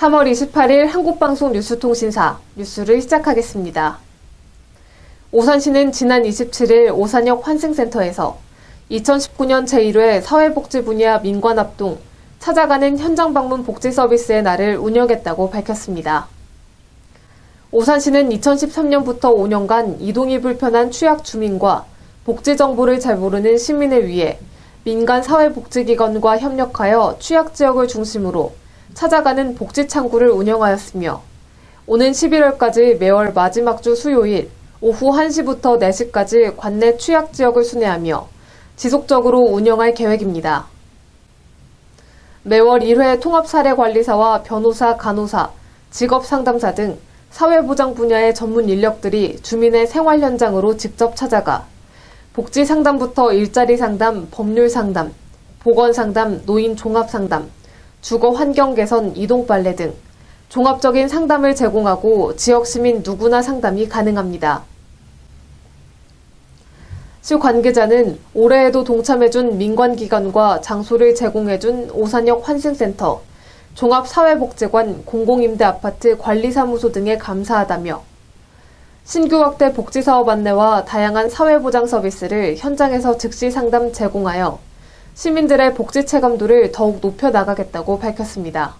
3월 28일 한국방송 뉴스통신사 뉴스를 시작하겠습니다. 오산시는 지난 27일 오산역 환승센터에서 2019년 제1회 사회복지 분야 민관 합동 찾아가는 현장 방문 복지 서비스의 날을 운영했다고 밝혔습니다. 오산시는 2013년부터 5년간 이동이 불편한 취약 주민과 복지 정보를 잘 모르는 시민을 위해 민간 사회복지기관과 협력하여 취약 지역을 중심으로 찾아가는 복지 창구를 운영하였으며 오는 11월까지 매월 마지막 주 수요일 오후 1시부터 4시까지 관내 취약 지역을 순회하며 지속적으로 운영할 계획입니다. 매월 1회 통합사례관리사와 변호사, 간호사, 직업상담사 등 사회보장 분야의 전문 인력들이 주민의 생활 현장으로 직접 찾아가 복지 상담부터 일자리 상담, 법률 상담, 보건 상담, 노인 종합 상담, 주거 환경 개선, 이동 빨래 등 종합적인 상담을 제공하고 지역 시민 누구나 상담이 가능합니다. 시 관계자는 올해에도 동참해준 민관기관과 장소를 제공해준 오산역 환승센터, 종합사회복지관 공공임대아파트 관리사무소 등에 감사하다며 신규 확대 복지사업 안내와 다양한 사회보장 서비스를 현장에서 즉시 상담 제공하여 시민들의 복지 체감도를 더욱 높여 나가겠다고 밝혔습니다.